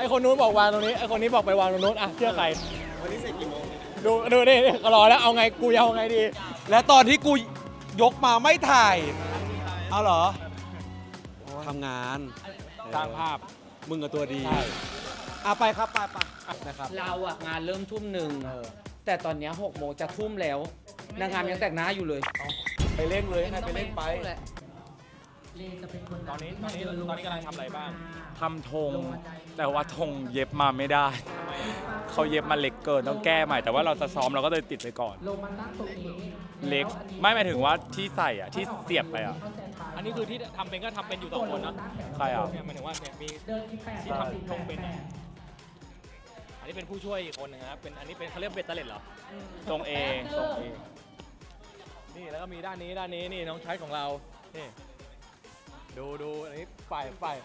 ไอคนนู้นบอกวางตรงนี้ไอคนนี้บอกไปวางตรงนู้นอะเชื่อใครวันนี้เสร็จกี่โมงดูดูนี่นี่ก็รอแล้วเอาไงกูจะเอาไงดี และตอนที่กูยกมาไม่ถ่ายเอาเหรอทำงานสร้างภาพมึงกับตัวดีใช่อะไปครับไปไปนะครับเราอะงานเริ่มทุ่มหนึ่งแต่ตอนเนี้ยหกโมงจะทุ่มแล้วนางงามยังแต่งหน้าอยู่เลย ไปเล่นเลยให้ไป เล่นไปตอนนี้ตอนนี้ตอนนี้กำลังทำอะไรบ้าง ทำธงแต่ว่าธงเย็บมาไม่ได้ เขาเย็บมาเล็กเกินต้องแก้ใหม่ แต่ว่าเราจะซ้อมเราก็เลยติดไปก่อนเล็กไม่หมายถึงว่าที่ใส่อะที่เสียบไปอะ อันนี้คือที่ทำเป็นก็ทำเป็นอยู่สองคนเนาะใครอะ เนี่ยหมายถึงว่าเนี่ยมีที่ทำทงเป็นเนี่ยอันนี้เป็นผู้ช่วยอีกคนหนึงนะครับเป็นอันนี้เป็นเขาเรียกเบตเตอร์เลตเหรอ ทรงเองทรงเอง นี่แล้วก็มีด้านนี้ด้านนี้นี่น้องชัดของเรานี่ ดูดูอันนี้ฝ่ายฝ่าย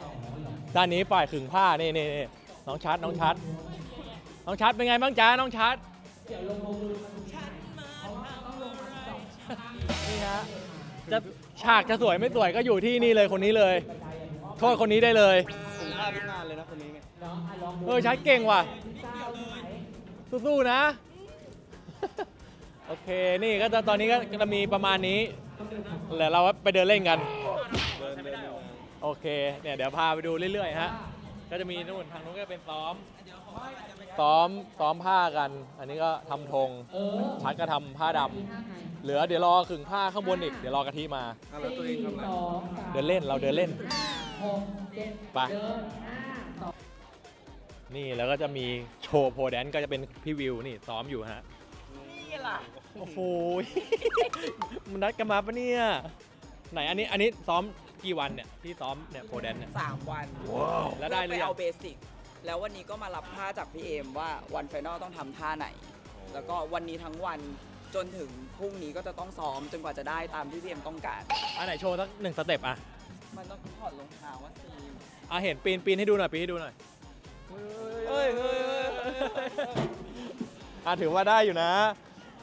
ด้านนี้ฝ่ายขึงผ้านี่นี่นี่น้องชัดน้องชัดน้องชัดเป็นไงบ้างจ๊ะน้องชัดนี่ฮะจะฉากจะสวยไม่สวยก็อยู่ที่นี่เลยคนนี้เลย โทษคนนี้ได้เลยถึงค่าทุกงานเลยนะคนนี้ไงเออชัดเก่งว่ะสู้ๆนะ โอเคนี่ก็จะตอนนี้ก็จะมีประมาณนี้แล้วเราไปเดินเล่นกันเดินเดิน โอเคเนี่ยเดี๋ยวพาไปดูเรื่อยๆฮะก็จะมีนู่นทางนู้นก็เป็นซ้อมซ้อมซ้อมผ้ากัน อันนี้ก็ทำธงชัดก็ทำผ้าดำเหลือเดี๋ยวรอขึงผ้าข้างบนอีกเดี๋ยวรอกะทิมา อะแล้วตัวเองทำอะไร เดินเล่นเราเดินเล่นไปนี่แล้วก็จะมีโชว์โพแดนซ์ก็จะเป็นพี่วิวนี่ซ้อมอยู่ฮะ นี่ล่ะ โอ้โห มันนัดกันมาปะเนี่ย ไหนอันนี้อันนี้ซ้อม กี่วันเนี่ยที่ซ้อมเนี่ยโพแดนซ์เนี่ย สามวันแล้วได้หรือยังเพื่อไปเอาเบสิกแล้ววันนี้ก็มารับท่าจากพี่เอมว่าวันไฟนอลต้องทำท่าไหน แล้วก็วันนี้ทั้งวันจนถึงพรุ่งนี้ก็จะต้องซ้อมจนกว่าจะได้ตามที่พี่เอมต้องการ อันไหนโชว์สักหนึ่งสเต็ปอะมันต้องถอดรองเท้าว่าซีมอะเห็นปีนปีนให้ดูหน่อยปีนให้ดูหน่อยเฮ้ยเฮ้ยเฮ้ยอะถือว่าได้อยู่นะ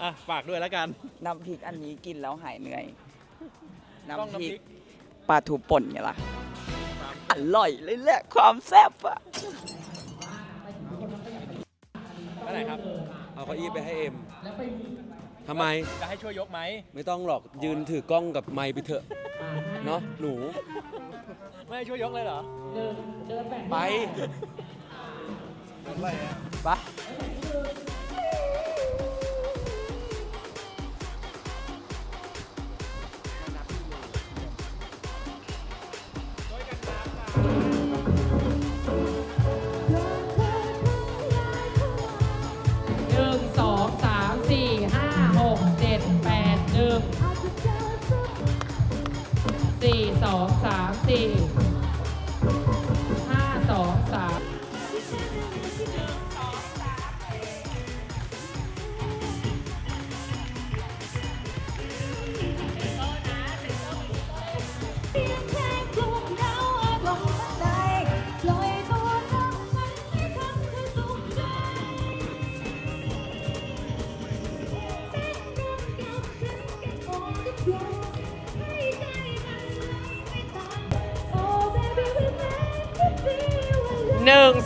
อะฝากด้วยแล้วกัน น้ำพริกอันนี้กินแล้วหายเหนื่อยต้องน้ำพริกน้ำพริก ปลาทูป่นไงล่ะ อร่อยเลยแหละความแซ่บอะอันไหนครับ เอาเก้าอี้ไปให้เอ็มทำไม จะให้ช่วยยกไหมไม่ต้องหรอก ยืนถือกล้องกับไมค์ไปเถอะ เนาะหนู ไม่ให้ช่วยยกเลยเหรอ ไป ไป สี่ส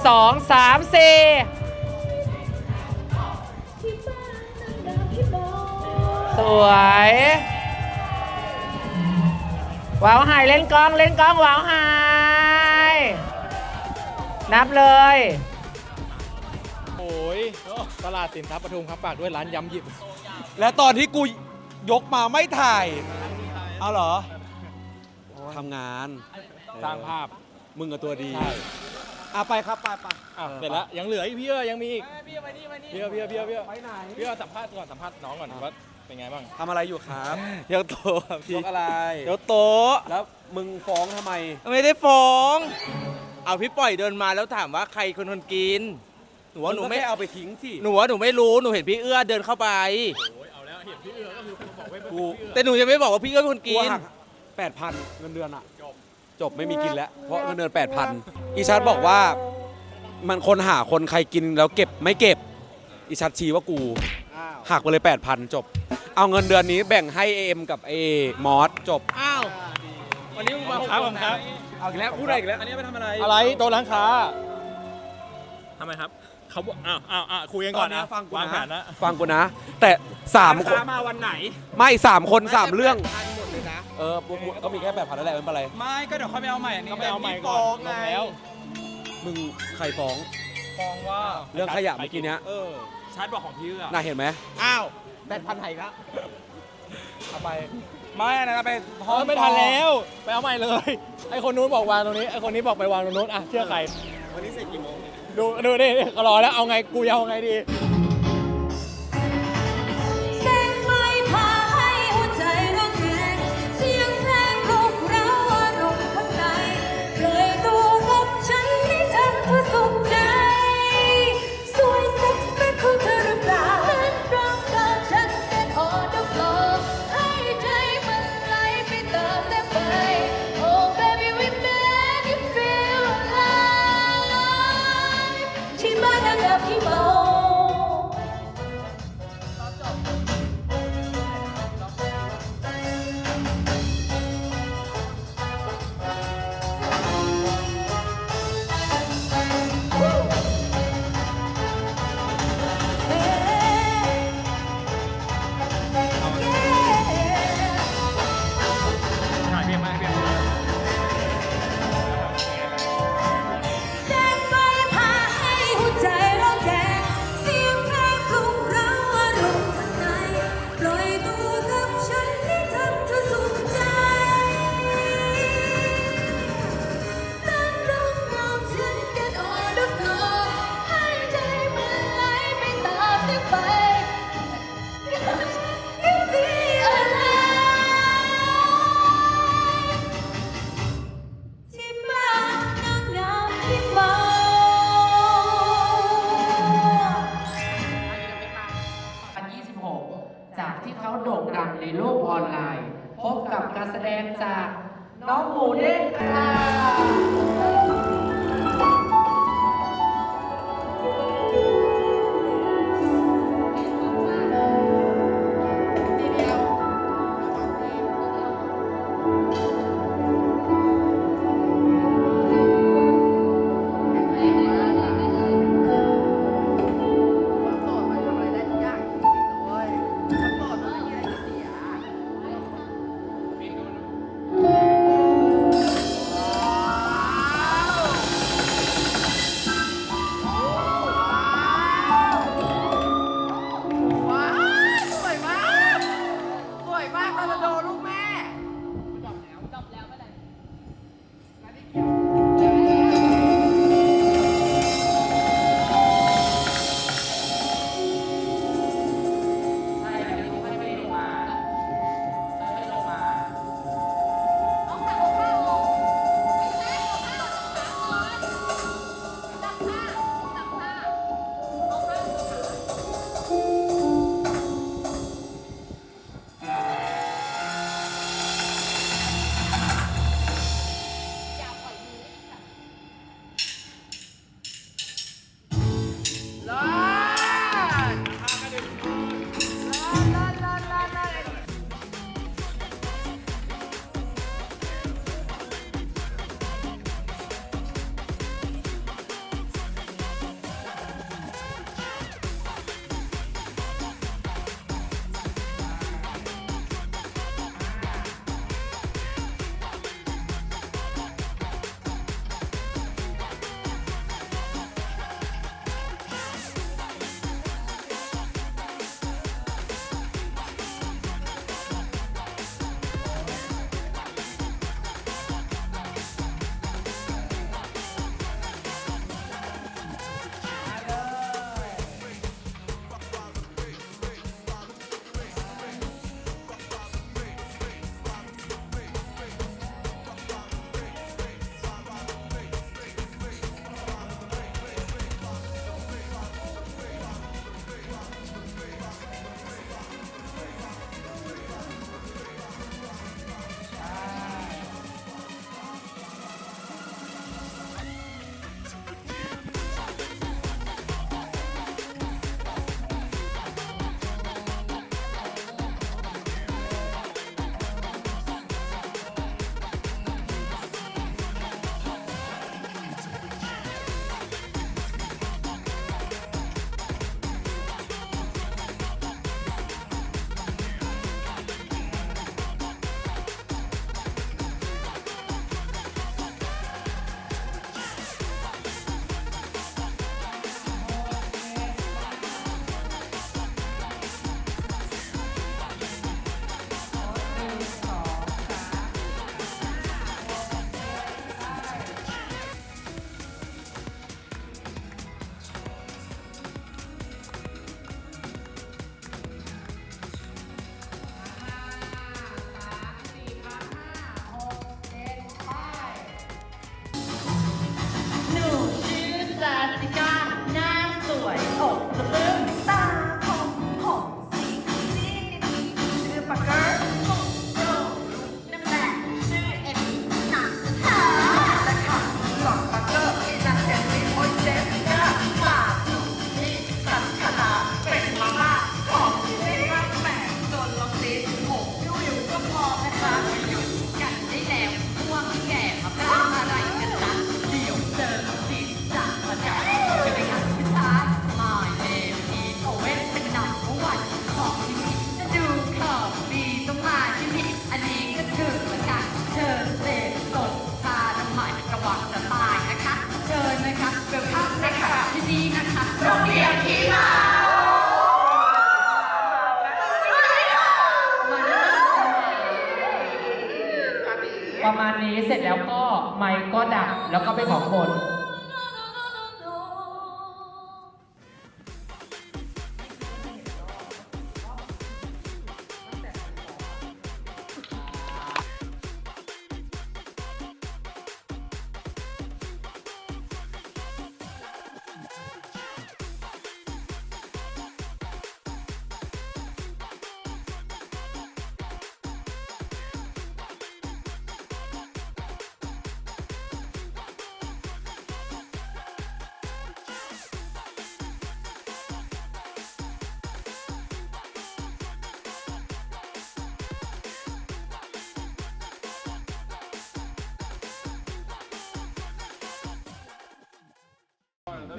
สองสามสี่สวย ว้าวไฮเล่นกล้องเล่นกล้องว้าวไฮนับเลยโอ้ยตลาดสินทรัพย์ปทุมครับฝากด้วยร้านยำหยิบ และตอนที่กูยกมาไม่ถ่าย เอาเหรอทำงานสร้างภาพมึงกับตัวดีใช่ อะไปครับไปไปอะเสร็จแล้วยังเหลืออีกพี่เออยังมีอีกพี่เอพี่เอพี่เอพี่เอพี่เอไปไหนพี่เอสัมภาษณ์ก่อนสัมภาษณ์น้องก่อนว่าเป็นไงบ้างทำอะไรอยู่ครับยกโต๊ะครับยพี่กอะไร ยกโต๊ะแล้วมึงฟ้องทำไม ไม่ได้ฟ้อง เอาพี่ปล่อยเดินมาแล้วถามว่าใครคนคนกินหนูว่าหนูงก็ไม่แค่เอาไปทิ้งสิหนูว่าหนูไม่รู้หนูเห็นพี่เอื้อเดินเข้าไปโอ้ยเอาแล้วเห็นพี่เออก็คือบอกไว้เป็นกูพี่เออแต่หนูยังไม่บอกว่าพี่เอื้อเป็นคนกูกินหักแปดพันเงินเดือนอะ จบจบไม่มีกินแล้ว เพราะเงินเดือนแปดพันอีชัดบอกว่ามันคนหาคนใครกินแล้วเก็บไม่เก็บ อีชัดชี้ว่ากูหักไปเลยแปดพันจบ เอาเงินเดือนนี้แบ่งให้เอ็มกับเอมอสจบ อ้าววันนี้มึงมาครับผมครับเอาอีกแล้วพูดอะไรอีกแล้วอันนี้ไปทำอะไรอะไรโต๊ะร้านค้าำไมครับเขาบอกอ้าวอ้าวอ้าวคุยกันก่อนตอนเนี้นะยฟังกูวางแผนะนนะฟังกูนะ แต่สามคนมาวันไหน ไม่สามคนสามเรื่องพันหมด เลยนะเออก็มีแค่แปดพันนั่นแหละไม่เป็นไร ไม่ก็เดี๋ยวเขาไปเอาใหม่อันนี้ก็ไปเอาใหม่ก่อนลงแล้วมึงใครฟ้องฟ้องว่าเรื่องขยะเมื่อกี้เนี้ยเออชาร์จบอกของพี่เอื้อน่าเห็นไหมอ้าวแปดพันไทยครับเอาไปไม่อันนั้นไปเออไม่ทันแล้ว ไปเอาใหม่เลย ไอคนนู้นบอกวางตรงนี้ ไอคนนี้บอกไปวางตรงนู้น อะ เชื่อใคร วันนี้เสร็จกี่โมง ดู ดูนี่นี่ก็รอแล้ว เอาไง กูจะเอาไงดี ไมค์ก็ดับแล้วก็ไปของบน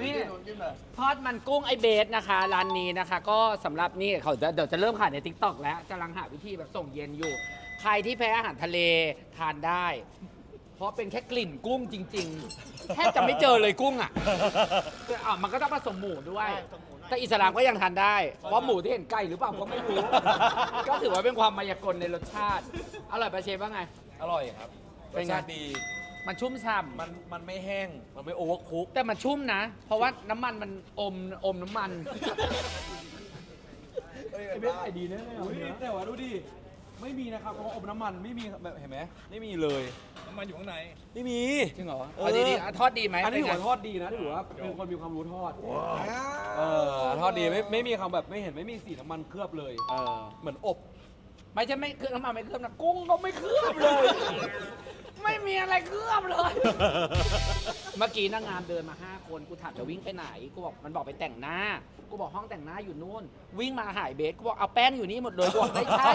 นี่ทอดมันกุ้งไอเบสนะคะ ร้านนี้นะคะ ก็สำหรับนี่เขาจะเดี๋ยวจะเริ่มขายใน t ิ k t o k แล้วกำลังหาวิธีแบบส่งเย็นอยู่ ใครที่แพ้อาหารทะเลทานได้ เพราะเป็นแค่กลิ่นกุ้งจริง ๆ แทบจะไม่เจอเลยกุ้งอะแต่อะมันก็ต้องผสมหมูด้วย แต่อิสลามก็ยังทานได้ เพราะหมูที่เห็นไก่หรือเปล่าก็ไม่รู้ ก็ถือว่าเป็นความมายากลในรสชาติ อร่อยปะเชฟว่าไง อร่อยครับเป็นไงรสชาติดี มันชุ่มฉ่ำมันมันไม่แห้ง มันไม่โอเวอร์คุก แต่มันชุ่มนะ เพราะว่าน้ำมันมันอมอมน้ำมัน ไอ้เบ็ดไข่ดีแน่เลยแต่ว่าดูดิ ไม่มีนะครับเพราะว่าอบน้ำมันไม่มีแบบเห็นไหมไม่มีเลย น้ำมันอยู่ข้างใน ไม่มี จริงเหรอเออ เอาดีๆอะทอดดีไหมอันนี้เป็ถือไงว่าทอดดีนะถือว่าเป็นคนมีความรู้ทอด เออทอดดีไม่ไม่มีคำแบบไม่เห็นไม่มีสีน้ำมันเคลือบเลย เออ เหมือนอบ ไม่ใช่ไม่เคลือบน้ำมันไม่เคลือบนะกุ้งก็ไม่เคลือบเลยไม่มี อะไรเคลือบเลย เมื่อกี้นางงามเดินมา 5 คน กูถามจะวิ่งไปไหน กูบอกมันบอกไปแต่งหน้า กูบอกห้องแต่งหน้าอยู่นู่น วิ่งมาหายเบส กูบอกเอาแป้งอยู่นี่หมดเลย กูบอกไม่ใช่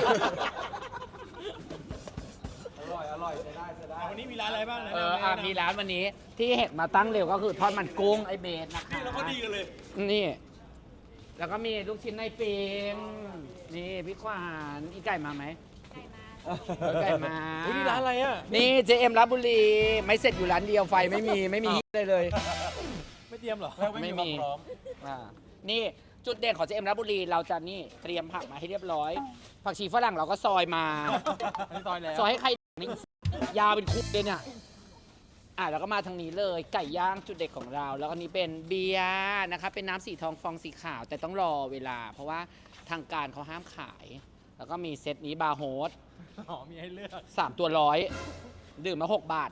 อร่อยอร่อยใช้ได้ใช้ได้วันนี้มีร้านอะไรบ้างนะเอออะมีร้านวันนี้ที่เห็นมาตั้งเร็วก็คือทอดมันกุ้งไอเบสนะคะเราก็ดีกันเลย นี่ แล้วก็มีลูกชิ้นในปิงนี่พี่ขวานอีไก่มาไหม ไก่มาอุ๊ยนี่ร้านอะไรอะ นี่เจเอ็มรับบุรี ไม่เสร็จอยู่ร้านเดียวไฟไม่มีไม่มีเลยเลย ไม่เตรียมเหรอแล้วไม่มี ความพร้อมอ่านี่จุดเด่นของเจเอ็มรับบุรี เราจะนี่เตรียมผักมาให้เรียบร้อย ผักชีฝรั่งเราก็ซอยมา อันนี้ซอยแล้วซอยให้ใครนี่ยาวเป็นคุกเลยเนี่ยอะแล้วก็มาทางนี้เลยไก่ย่างจุดเด็ดของเรา แล้วก็นี้เป็นเบียร์นะคะเป็นน้ำสีทองฟองสีขาว แต่ต้องรอเวลา เพราะว่าทางการเขาห้ามขาย แล้วก็มีเซตนี้บาร์โฮส อ๋อมีให้เลือก สามตัวร้อย ดื่มมาหกบาท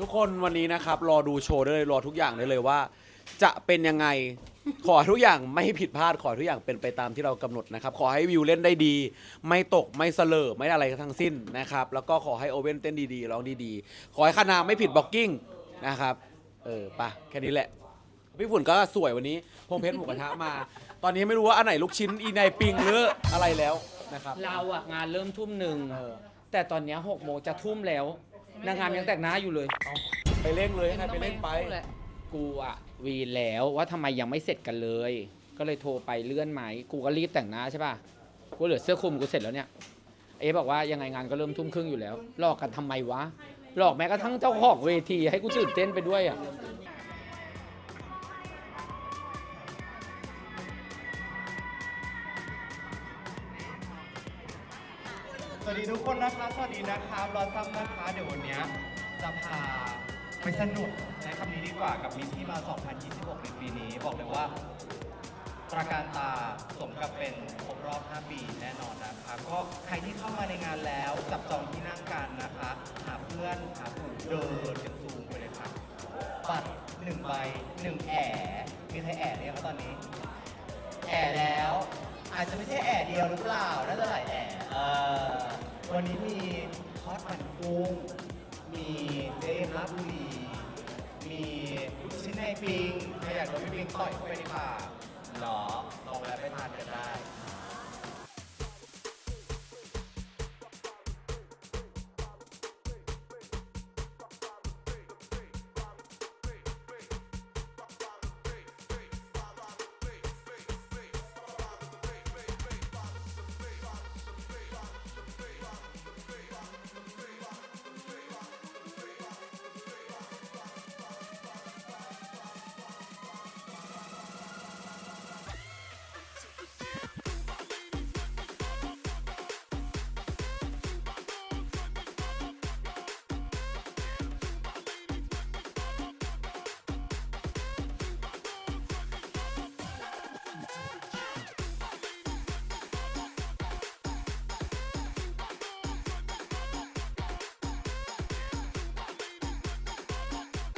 ทุกคนวันนี้นะครับ รอดูโชว์ได้เลยรอทุกอย่างได้เลยว่า จะเป็นยังไง ขอให้ทุกอย่างไม่ผิดพลาดขอให้ทุกอย่างเป็นไปตามที่เรากำหนดนะครับ ขอให้วิวเล่นได้ดี ไม่ตกไม่เสลอไม่อะไรทั้งสิ้นนะครับ แล้วก็ขอให้โอเว่นเต้นดีๆร้องดีๆ ขอให้คณาไม่ผิดบล็อกกิ้งนะครับ เออไปะแค่นี้แหละ พี่ฝุ่นก็สวยวันนี้พงเพชรหมูกระทะมา ตอนนี้ไม่รู้ว่าอันไหนลูกชิ้นอีไนปิงหรืออะไรแล้วนะครับ เราอะงานเริ่มทุ่มหนึ่ง เออ แต่ตอนเนี้ยหกโมงจะทุ่มแล้ว นางงามยังแต่งหน้าอยู่เลย ไปเร่งเลยให้ใครไปเร่งไปกูอะวีนแล้วว่าทำไมยังไม่เสร็จกันเลย ก็เลยโทรไปเลื่อนไหมกูก็รีบแต่งหน้าใช่ป่ะกูเหลือเสื้อคลุมกูเสร็จแล้วเนี่ยเอ๊บอกว่ายังไงงานก็เริ่มทุ่มครึ่งอยู่แล้วหลอกกันทำไมวะหลอกแม้กระทั่งเจ้าของเวทีให้กูตื่นเต้นไปด้วยอะ วัสดีทุกคนนะคะ สวัสดีนะครับรอซัมนะคะ เดี๋ยววันนี้จะพาไปสนุกใช้คำนี้ดีกว่ากับมิสที่มา 2026 ในปีนี้ บอกเลยว่าตราการตาสมกับเป็นครบรอบ 5 ปีแน่นอนนะคะ ก็ใครที่เข้ามาในงานแล้ว จับจองที่นั่งกันนะคะ หาเพื่อน หาผู้เดินกันซูมไปเลยค่ะ บัตรหนึ่งใบหนึ่งแอะมีใครแอะเรียเขาตอนนี้ แอแล้ว อาจจะไม่ใช่แอเดียวหรือเปล่า น่าจะหลายแอะเออ วันนี้มีทอดมันกุ้ง มีเจมส์ลาบบุรีมีลูกชิ้นในปิงใครอยากโดนไม่ปิงต่อยเข้าไปในปากเหรอลองแวะไปทานกันได้